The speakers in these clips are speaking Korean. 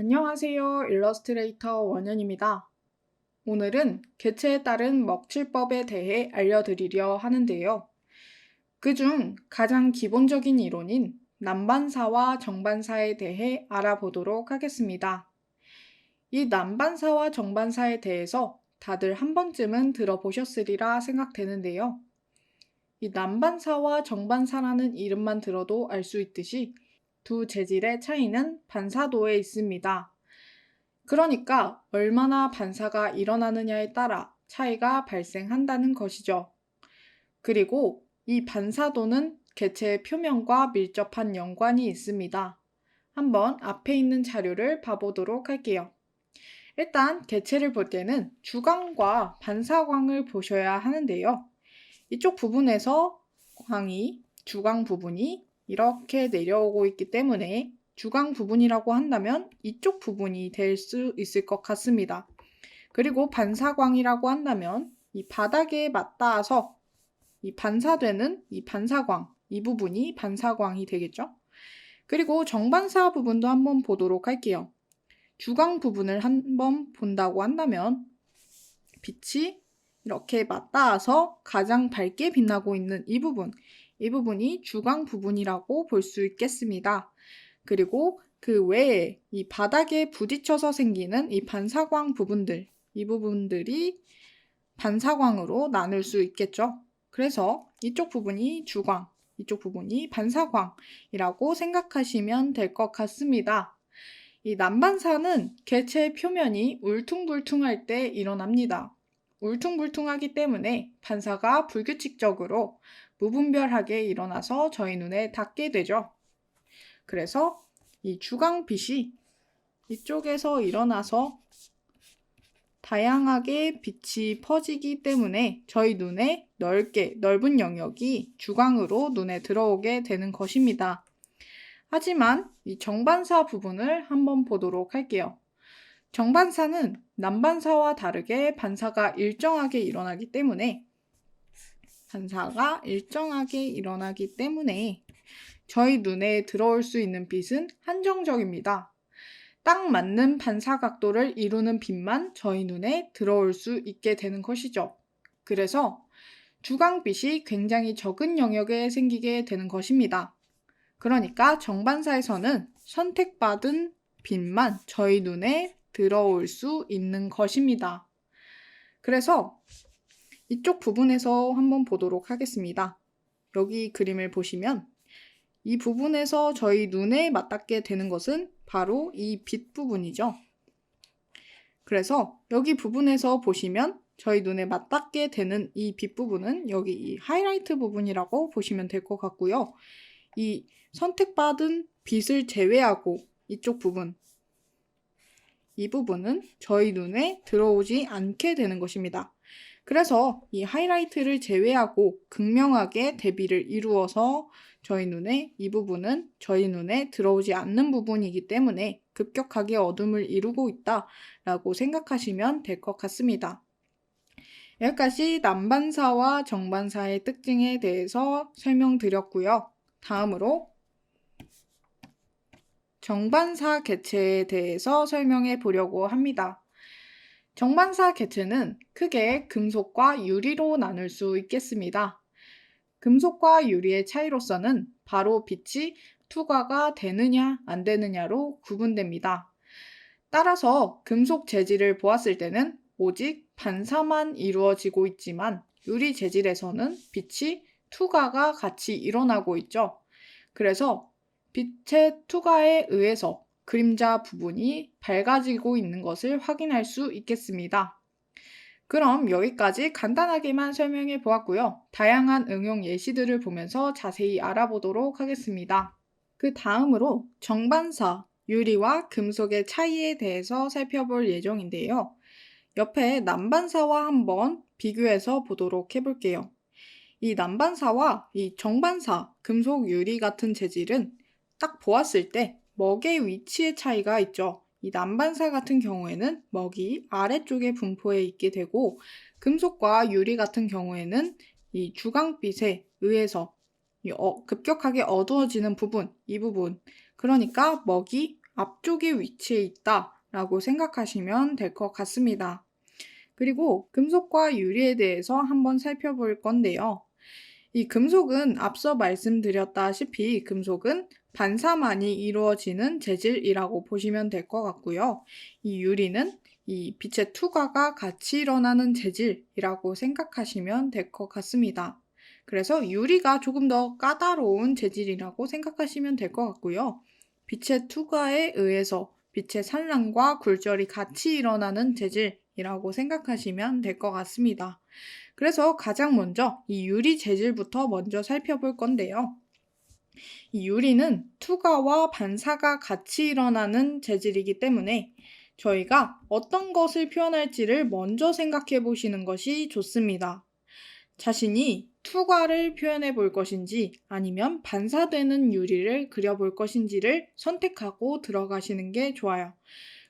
안녕하세요. 일러스트레이터 원현입니다. 오늘은 개체에 따른 먹칠법에 대해 알려드리려 하는데요. 그중 가장 기본적인 이론인 남반사와 정반사에 대해 알아보도록 하겠습니다. 이 남반사와 정반사에 대해서 다들 한 번쯤은 들어보셨으리라 생각되는데요. 이 남반사와 정반사라는 이름만 들어도 알 수 있듯이 두 재질의 차이는 반사도에 있습니다. 그러니까 얼마나 반사가 일어나느냐에 따라 차이가 발생한다는 것이죠. 그리고 이 반사도는 개체의 표면과 밀접한 연관이 있습니다. 한번 앞에 있는 자료를 봐보도록 할게요. 일단 개체를 볼 때는 주광과 반사광을 보셔야 하는데요. 이쪽 부분에서 광이, 주광 부분이 이렇게 내려오고 있기 때문에 주광 부분이라고 한다면 이쪽 부분이 될 수 있을 것 같습니다. 그리고 반사광이라고 한다면 이 바닥에 맞닿아서 이 반사되는 이 반사광, 이 부분이 반사광이 되겠죠? 그리고 정반사 부분도 한번 보도록 할게요. 주광 부분을 한번 본다고 한다면 빛이 이렇게 맞닿아서 가장 밝게 빛나고 있는 이 부분, 이 부분이 주광 부분이라고 볼 수 있겠습니다. 그리고 그 외에 이 바닥에 부딪혀서 생기는 이 반사광 부분들, 이 부분들이 반사광으로 나눌 수 있겠죠. 그래서 이쪽 부분이 주광, 이쪽 부분이 반사광이라고 생각하시면 될 것 같습니다. 이 난반사는 개체의 표면이 울퉁불퉁할 때 일어납니다. 울퉁불퉁하기 때문에 반사가 불규칙적으로 무분별하게 일어나서 저희 눈에 닿게 되죠. 그래서 이 주광빛이 이쪽에서 일어나서 다양하게 빛이 퍼지기 때문에 저희 눈에 넓게 넓은 영역이 주광으로 눈에 들어오게 되는 것입니다. 하지만 이 정반사 부분을 한번 보도록 할게요. 정반사는 남반사와 다르게 반사가 일정하게 일어나기 때문에 반사가 일정하게 일어나기 때문에 저희 눈에 들어올 수 있는 빛은 한정적입니다. 딱 맞는 반사 각도를 이루는 빛만 저희 눈에 들어올 수 있게 되는 것이죠. 그래서 주광빛이 굉장히 적은 영역에 생기게 되는 것입니다. 그러니까 정반사에서는 선택받은 빛만 저희 눈에 들어올 수 있는 것입니다. 그래서 이쪽 부분에서 한번 보도록 하겠습니다. 여기 그림을 보시면 이 부분에서 저희 눈에 맞닿게 되는 것은 바로 이 빛 부분이죠. 그래서 여기 부분에서 보시면 저희 눈에 맞닿게 되는 이 빛 부분은 여기 이 하이라이트 부분이라고 보시면 될 것 같고요. 이 선택받은 빛을 제외하고 이쪽 부분, 이 부분은 저희 눈에 들어오지 않게 되는 것입니다. 그래서 이 하이라이트를 제외하고 극명하게 대비를 이루어서 저희 눈에 이 부분은 저희 눈에 들어오지 않는 부분이기 때문에 급격하게 어둠을 이루고 있다라고 생각하시면 될 것 같습니다. 여기까지 남반사와 정반사의 특징에 대해서 설명드렸고요. 다음으로 정반사 개체에 대해서 설명해 보려고 합니다. 정반사 개체는 크게 금속과 유리로 나눌 수 있겠습니다. 금속과 유리의 차이로서는 바로 빛이 투과가 되느냐 안 되느냐로 구분됩니다. 따라서 금속 재질을 보았을 때는 오직 반사만 이루어지고 있지만 유리 재질에서는 빛이 투과가 같이 일어나고 있죠. 그래서 빛의 투과에 의해서 그림자 부분이 밝아지고 있는 것을 확인할 수 있겠습니다. 그럼 여기까지 간단하게만 설명해 보았고요. 다양한 응용 예시들을 보면서 자세히 알아보도록 하겠습니다. 그 다음으로 정반사, 유리와 금속의 차이에 대해서 살펴볼 예정인데요. 옆에 난반사와 한번 비교해서 보도록 해볼게요. 이 난반사와 이 정반사, 금속, 유리 같은 재질은 딱 보았을 때 먹의 위치의 차이가 있죠. 이 난반사 같은 경우에는 먹이 아래쪽에 분포해 있게 되고 금속과 유리 같은 경우에는 이 주광빛에 의해서 어, 급격하게 어두워지는 부분, 이 부분. 그러니까 먹이 앞쪽에 위치해 있다 라고 생각하시면 될 것 같습니다. 그리고 금속과 유리에 대해서 한번 살펴볼 건데요. 이 금속은 앞서 말씀드렸다시피 금속은 반사만이 이루어지는 재질이라고 보시면 될 것 같고요. 이 유리는 이 빛의 투과가 같이 일어나는 재질이라고 생각하시면 될 것 같습니다. 그래서 유리가 조금 더 까다로운 재질이라고 생각하시면 될 것 같고요. 빛의 투과에 의해서 빛의 산란과 굴절이 같이 일어나는 재질이라고 생각하시면 될 것 같습니다. 그래서 가장 먼저 이 유리 재질부터 먼저 살펴볼 건데요. 이 유리는 투과와 반사가 같이 일어나는 재질이기 때문에 저희가 어떤 것을 표현할지를 먼저 생각해 보시는 것이 좋습니다. 자신이 투과를 표현해 볼 것인지 아니면 반사되는 유리를 그려 볼 것인지를 선택하고 들어가시는 게 좋아요.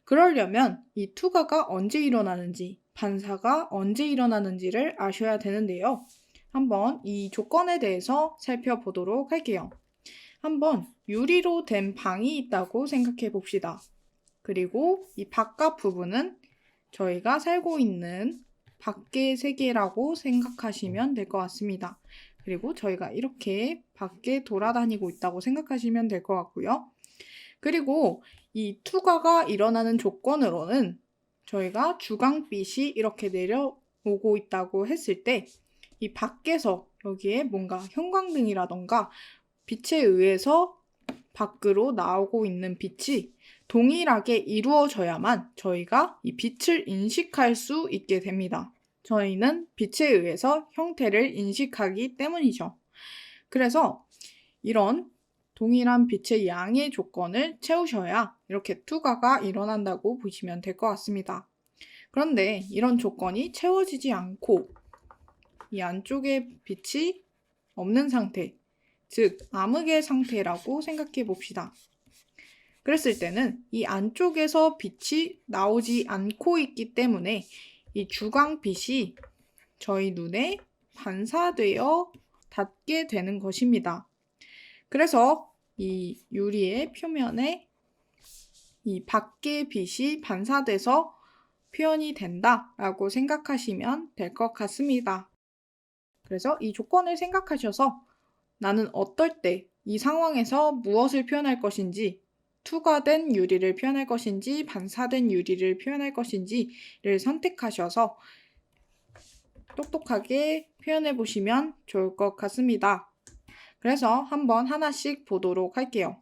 그러려면 이 투과가 언제 일어나는지, 반사가 언제 일어나는지를 아셔야 되는데요. 한번 이 조건에 대해서 살펴보도록 할게요. 한번 유리로 된 방이 있다고 생각해 봅시다. 그리고 이 바깥 부분은 저희가 살고 있는 밖의 세계라고 생각하시면 될 것 같습니다. 그리고 저희가 이렇게 밖에 돌아다니고 있다고 생각하시면 될 것 같고요. 그리고 이 투과가 일어나는 조건으로는 저희가 주광빛이 이렇게 내려오고 있다고 했을 때 이 밖에서 여기에 뭔가 형광등이라던가 빛에 의해서 밖으로 나오고 있는 빛이 동일하게 이루어져야만 저희가 이 빛을 인식할 수 있게 됩니다. 저희는 빛에 의해서 형태를 인식하기 때문이죠. 그래서 이런 동일한 빛의 양의 조건을 채우셔야 이렇게 투과가 일어난다고 보시면 될 것 같습니다. 그런데 이런 조건이 채워지지 않고 이 안쪽에 빛이 없는 상태, 즉 암흑의 상태라고 생각해 봅시다. 그랬을 때는 이 안쪽에서 빛이 나오지 않고 있기 때문에 이 주광빛이 저희 눈에 반사되어 닿게 되는 것입니다. 그래서 이 유리의 표면에 이 밖의 빛이 반사돼서 표현이 된다라고 생각하시면 될 것 같습니다. 그래서 이 조건을 생각하셔서 나는 어떨 때 이 상황에서 무엇을 표현할 것인지 투과된 유리를 표현할 것인지 반사된 유리를 표현할 것인지를 선택하셔서 똑똑하게 표현해 보시면 좋을 것 같습니다. 그래서 한번 하나씩 보도록 할게요.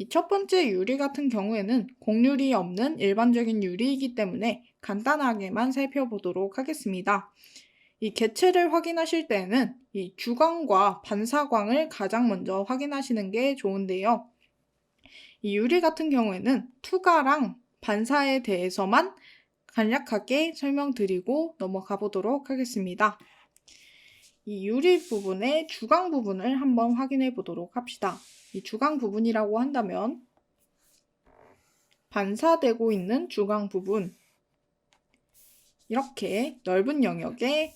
이 첫 번째 유리 같은 경우에는 곡률이 없는 일반적인 유리이기 때문에 간단하게만 살펴보도록 하겠습니다. 이 개체를 확인하실 때는 이 주광과 반사광을 가장 먼저 확인하시는 게 좋은데요. 이 유리 같은 경우에는 투과랑 반사에 대해서만 간략하게 설명드리고 넘어가 보도록 하겠습니다. 이 유리 부분의 주광 부분을 한번 확인해 보도록 합시다. 이 주광 부분이라고 한다면 반사되고 있는 주광 부분 이렇게 넓은 영역에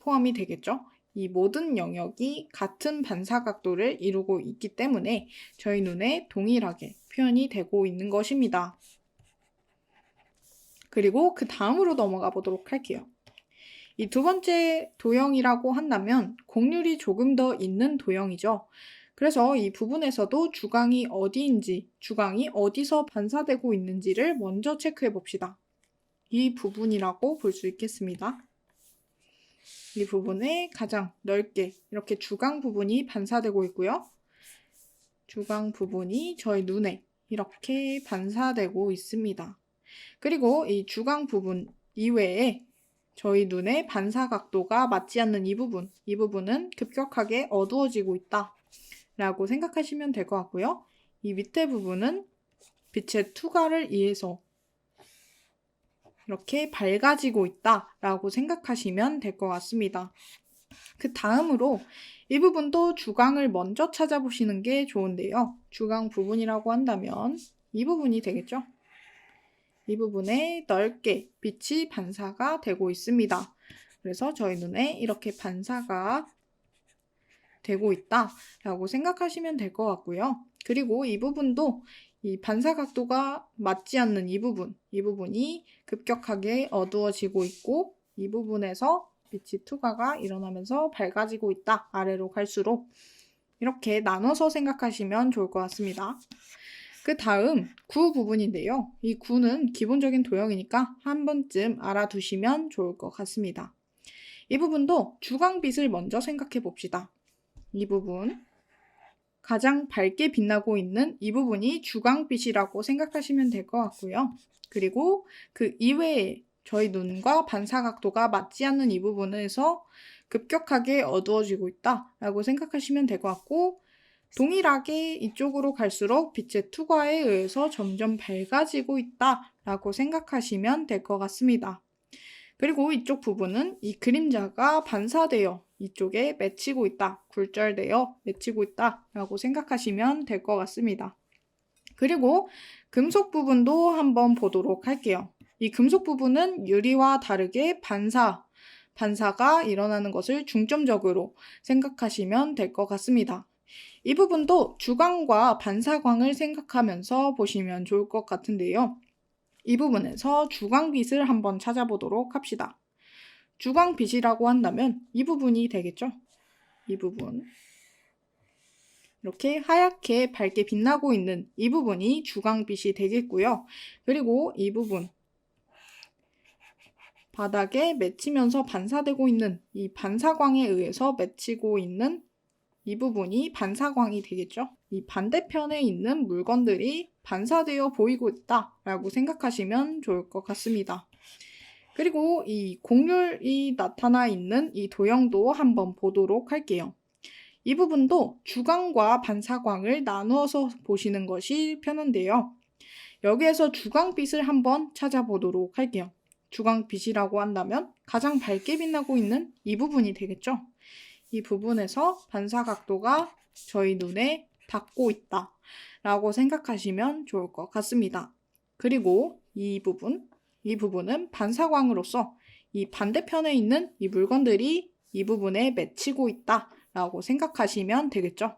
포함이 되겠죠. 이 모든 영역이 같은 반사 각도를 이루고 있기 때문에 저희 눈에 동일하게 표현이 되고 있는 것입니다. 그리고 그 다음으로 넘어가 보도록 할게요. 이 두 번째 도형이라고 한다면 곡률이 조금 더 있는 도형이죠. 그래서 이 부분에서도 주광이 어디인지, 주광이 어디서 반사되고 있는지를 먼저 체크해 봅시다. 이 부분이라고 볼 수 있겠습니다. 이 부분에 가장 넓게 이렇게 주광 부분이 반사되고 있고요. 주광 부분이 저희 눈에 이렇게 반사되고 있습니다. 그리고 이 주광 부분 이외에 저희 눈의 반사 각도가 맞지 않는 이 부분, 이 부분은 급격하게 어두워지고 있다 라고 생각하시면 될 것 같고요. 이 밑에 부분은 빛의 투과를 의해서 이렇게 밝아지고 있다 라고 생각하시면 될 것 같습니다. 그 다음으로 이 부분도 주광을 먼저 찾아보시는 게 좋은데요. 주광 부분이라고 한다면 이 부분이 되겠죠. 이 부분에 넓게 빛이 반사가 되고 있습니다. 그래서 저희 눈에 이렇게 반사가 되고 있다 라고 생각하시면 될 것 같고요. 그리고 이 부분도 이 반사 각도가 맞지 않는 이 부분, 이 부분이 급격하게 어두워지고 있고 이 부분에서 빛이 투과가 일어나면서 밝아지고 있다. 아래로 갈수록 이렇게 나눠서 생각하시면 좋을 것 같습니다. 그 다음 구 부분인데요. 이 구는 기본적인 도형이니까 한 번쯤 알아두시면 좋을 것 같습니다. 이 부분도 주광빛을 먼저 생각해 봅시다. 이 부분 가장 밝게 빛나고 있는 이 부분이 주광빛이라고 생각하시면 될 것 같고요. 그리고 그 이외에 저희 눈과 반사 각도가 맞지 않는 이 부분에서 급격하게 어두워지고 있다라고 생각하시면 될 것 같고 동일하게 이쪽으로 갈수록 빛의 투과에 의해서 점점 밝아지고 있다 라고 생각하시면 될 것 같습니다. 그리고 이쪽 부분은 이 그림자가 반사되어 이쪽에 맺히고 있다, 굴절되어 맺히고 있다 라고 생각하시면 될 것 같습니다. 그리고 금속 부분도 한번 보도록 할게요. 이 금속 부분은 유리와 다르게 반사, 반사가 일어나는 것을 중점적으로 생각하시면 될 것 같습니다. 이 부분도 주광과 반사광을 생각하면서 보시면 좋을 것 같은데요. 이 부분에서 주광빛을 한번 찾아보도록 합시다. 주광빛이라고 한다면 이 부분이 되겠죠? 이 부분. 이렇게 하얗게 밝게 빛나고 있는 이 부분이 주광빛이 되겠고요. 그리고 이 부분. 바닥에 맺히면서 반사되고 있는 이 반사광에 의해서 맺히고 있는 이 부분이 반사광이 되겠죠. 이 반대편에 있는 물건들이 반사되어 보이고 있다 라고 생각하시면 좋을 것 같습니다. 그리고 이 곡률이 나타나 있는 이 도형도 한번 보도록 할게요. 이 부분도 주광과 반사광을 나누어서 보시는 것이 편한데요. 여기에서 주광빛을 한번 찾아보도록 할게요. 주광빛이라고 한다면 가장 밝게 빛나고 있는 이 부분이 되겠죠. 이 부분에서 반사 각도가 저희 눈에 닿고 있다 라고 생각하시면 좋을 것 같습니다. 그리고 이 부분, 이 부분은 반사광으로서 이 반대편에 있는 이 물건들이 이 부분에 맺히고 있다 라고 생각하시면 되겠죠.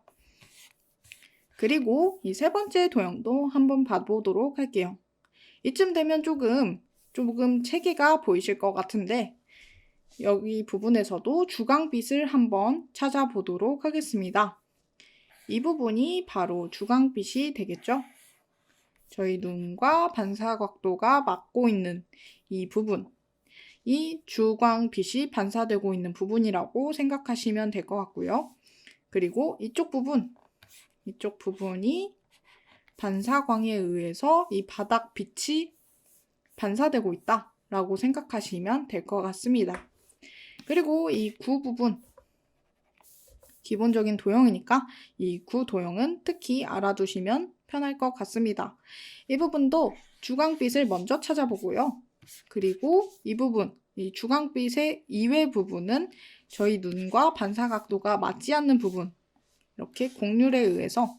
그리고 이 세 번째 도형도 한번 봐보도록 할게요. 이쯤 되면 조금, 조금 체계가 보이실 것 같은데 여기 부분에서도 주광빛을 한번 찾아보도록 하겠습니다. 이 부분이 바로 주광빛이 되겠죠? 저희 눈과 반사 각도가 맞고 있는 이 부분, 이 주광빛이 반사되고 있는 부분이라고 생각하시면 될 것 같고요. 그리고 이쪽 부분, 이쪽 부분이 반사광에 의해서 이 바닥 빛이 반사되고 있다라고 생각하시면 될 것 같습니다. 그리고 이 구 부분 기본적인 도형이니까 이 구 도형은 특히 알아두시면 편할 것 같습니다. 이 부분도 주광빛을 먼저 찾아보고요. 그리고 이 부분, 이 주광빛의 이외 부분은 저희 눈과 반사 각도가 맞지 않는 부분, 이렇게 곡률에 의해서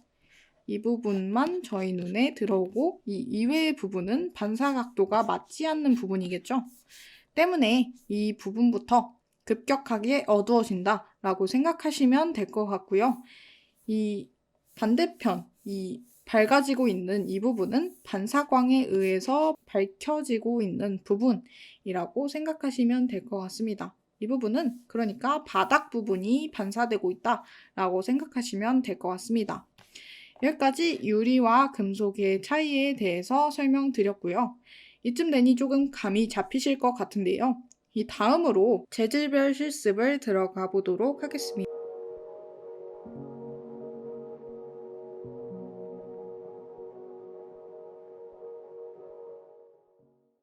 이 부분만 저희 눈에 들어오고 이 이외의 부분은 반사 각도가 맞지 않는 부분이겠죠. 때문에 이 부분부터 급격하게 어두워진다 라고 생각하시면 될 것 같고요. 이 반대편, 이 밝아지고 있는 이 부분은 반사광에 의해서 밝혀지고 있는 부분이라고 생각하시면 될 것 같습니다. 이 부분은 그러니까 바닥 부분이 반사되고 있다 라고 생각하시면 될 것 같습니다. 여기까지 유리와 금속의 차이에 대해서 설명드렸고요. 이쯤 되니 조금 감이 잡히실 것 같은데요. 이 다음으로 재질별 실습을 들어가 보도록 하겠습니다.